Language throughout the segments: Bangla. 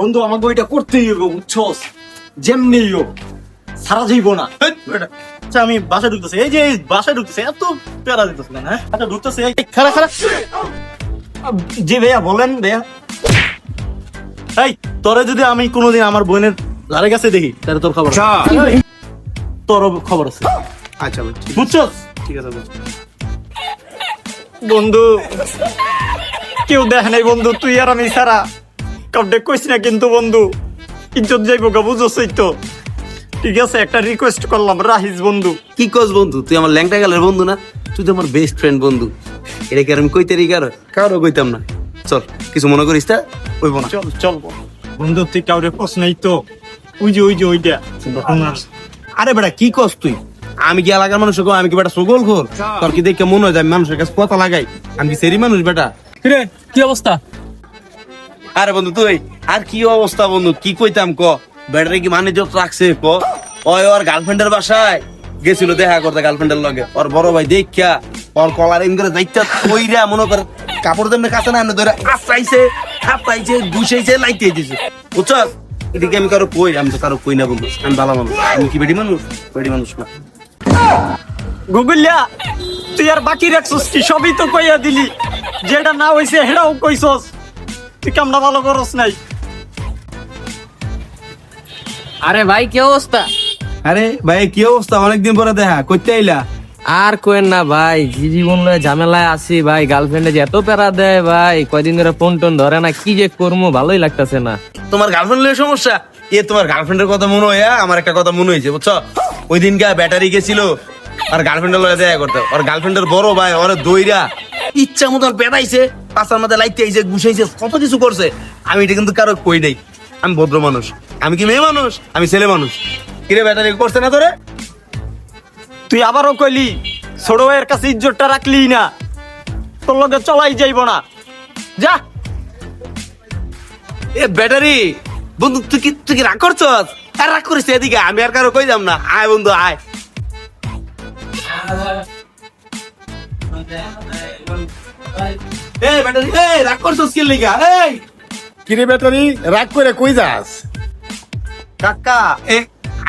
বন্ধু আমাকে ওইটা করতেই হবে বুঝছস? যেমনি হোক সারা যাইব না আচ্ছা আমি বাসায় ঢুকতেছি। এই যে বাসায় ঢুকতেছে এত প্যারা দিতেছে না হ্যাঁ? আচ্ছা ঢুকতেছে এই খারা খারা জি ভাইয়া বলেন ভাইয়া। এই তোরে যদি আমি কোনোদিন আমার বোনের ধারে কাছে দেখি তাহলে তোর খবর তোর খবর আছে। আচ্ছা বুঝছস? ঠিক আছে। বন্ধু কেউ দেখ নাই বন্ধু তুই আর আমি সারা কাউকে কইস না কিন্তু বন্ধু ইজ্জত যাইব গা বুঝছই তো। ঠিক আছে একটা রিকোয়েস্ট করলাম রাহিস বন্ধু। কি কস বন্ধু তুই আমার ল্যাংটা গেলের বন্ধু না? তুই তো আমার বেস্ট ফ্রেন্ড বন্ধু। এটা কি আর আমি কইতে রি কারও? কারও কইতাম না। চল কিছু মনে করিস তা? কইব না। চল চল বন্ধু। তুই কাউরে কস নাই তো। ওই যে ওই যে ওইটা। আরে বেটা কি কস তুই? আমি কি এলাকার মানুষ আমি কি বেটা সগল ঘর? তোর কি দেখে মনে হয় আমি মানুষের কাছে কথা লাগাই? আমি কি সেরি মানুষ বেটা? কি অবস্থা? আরে বন্ধু, তুই, আর কি অবস্থা বন্ধু? কি কইতাম ক? ব্যাটারি কি মানে যত রাখছে ক? ওই ওর গার্লফ্রেন্ডের বাসায় গেছিল দেখা করতে গার্লফ্রেন্ডের লগে। ওর বড় ভাই দেখা ওর কলার ইন করে যাইতা কইরা মনে কর, কাপড় দেমনে কাছে না ধরে আসাইছে খাপাইছে গুছাইছে লাইতে দিছে। বুঝছস? এদিকে আমি কারও কই, আমি তো কারও কই না বন্ধু, আমি ভালো মানুষ। আমি কি বেডি মানুষ? বেডি মানুষ না। গুগলিয়া, তুই আর বাকি রাখছস কি? সবই তো কইয়া দিলি। যেটা না হইছে হেটাও কইছস। তুই কামটা ভালো করস নাই? আরে ভাই কি অবস্থা? আরে ভাই কি অবস্থা? অনেকদিন পরে দেখা কইতে আইলা? আর কোয়েন না ভাই জি জীবন লয়ে ঝামেলায় আছি ভাই গার্লফ্রেন্ডে যে এত প্যারা দেয় ভাই কয়দিন ধরে ফোন টোন ধরে না কি যে করব ভালোই লাগতেছে না। তোমার গার্লফ্রেন্ড লয়ে সমস্যা? এ তোমার গার্লফ্রেন্ডের কথা মনে হয় হ্যাঁ? আমার একটা কথা মনে হয়েছে বুঝছ? ওই দিন গা ব্যাটারি গেছিল আর গার্লফ্রেন্ডের লয়ে দেখা করতে। আর গার্লফ্রেন্ডের বড় ভাই ওরে দইরা ইচ্ছা মতো পেটাইছে পাশার মধ্যে লাইতে আইছে গুছাইছে, কত কিছু করছে, আমি এটা কিন্তু কারও কই নাই। আমি ভদ্র মানুষ। আমি কি মেয়ে মানুষ? আমি ছেলে মানুষ। কিরে ব্যাটারি করছে না তোরে? তুই আবারও কইলি, ছোট ভাইয়ের কাছে ইজ্জতটা রাখলি না। তোর লগে চলাই যাইব না। যা। এ ব্যাটারি, বন্ধু, তুই কি তুই কি রাগ করছস? আর রাগ করিস এদিকে, আমি আর কারও কই যাম না। আয় বন্ধু, আয়। এই ব্যাটারি এই রাগ করছস কি লিগা এই! কিরে ব্যাটারি রাগ করে কই যাস? কাকা এ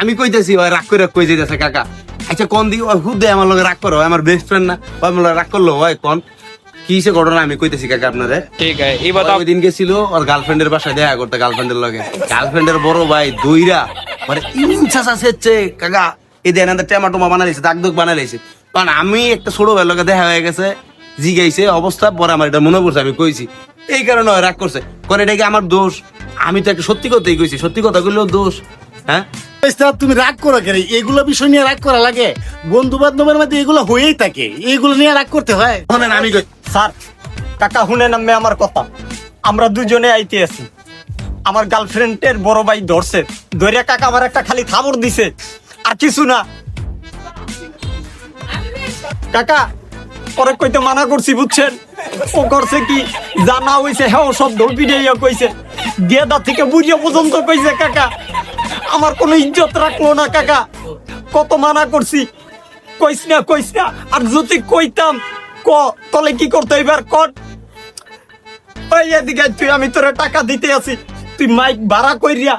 আমি কইতেছি ওই রাগ করে কই যাইতেছে কাকা। আচ্ছা কোন দিকে ওই হুদে আমার লগে রাগ করো আমার বেস্ট ফ্রেন্ড না? ওই আমার লগে রাগ করল ওই কোন? কি সে ঘটনা আমি কইতেছি কাকা আপনারে? ঠিক আছে এই ওই দিন গেছিল ওর গার্লফ্রেন্ডের বাসায় দেখা করতে গার্লফ্রেন্ডের লগে। গার্লফ্রেন্ডের বড় ভাই দইরা মানে ইনসা কাকা এই দেন আন্দা টমেটো বানাইছে দাগ দুগ বানাইছে কারণ আমি একটা ছোট ভাইয়ের লগে দেখা হয়ে গেছে জিগাইছে অবস্থা পরে আমার এটা মনে পড়ছে আমি কইছি। এই কারণে রাগ করছে। করে এটা কি আমার দোষ? আমি তো একটা সত্যি কথাই কইছি সত্যি কথা কইলেও দোষ হ্যাঁ? তুমি রাগ করো কেন? এগুলো বিষয় নিয়ে রাগ করা লাগে। বন্ধু বান্ধবের মধ্যে এগুলো হয়েই থাকে। এগুলো নিয়ে রাগ করতে হয়। শোনেন আমি স্যার কাকা শুনে নামবে আমার কথা। আমরা দুজনে আইতে আছি। আমার গার্লফ্রেন্ডের বড় ভাই ধরছে। ধরে কাকা আমার একটা খালি থাবর দিছে। আর কিছু না। কাকা পরে কইতে মানা করছি, বুঝছেন? ও করছে কি? জানা হইছে হ্যাঁ ও সব ধর কইছে। গেদা থেকে বুড়িয়া পর্যন্ত কইছে, কাকা, আমার কোনো ইজ্জত রাখল না, কাকা। কত মানা করছি। কইস না কইস না, আর যদি কইতাম, ক, তলে কি করতে এবার কর? ওই এদিকে তুই, আমি তোরে টাকা দিতে আছি। তুই মাইক ভাড়া কইরিয়া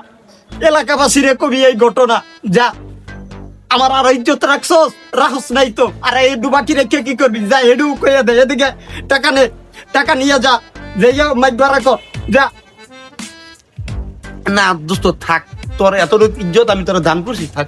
এলাকাবাসীরে কবি এই ঘটনা। যা। আমার আর ইজ্জত রাখছস? রাখস নাই তো। আর এই ডুবাকি রেখে কি করবি? যা, হেডু কইয়া দে, এদিকে টাকা নে, টাকা নিয়ে যা। যে মাইক রাখো যা। না, দোস্ত, থাক। তোর এত ইজ্জত আমি তোর দান করছি, থাক।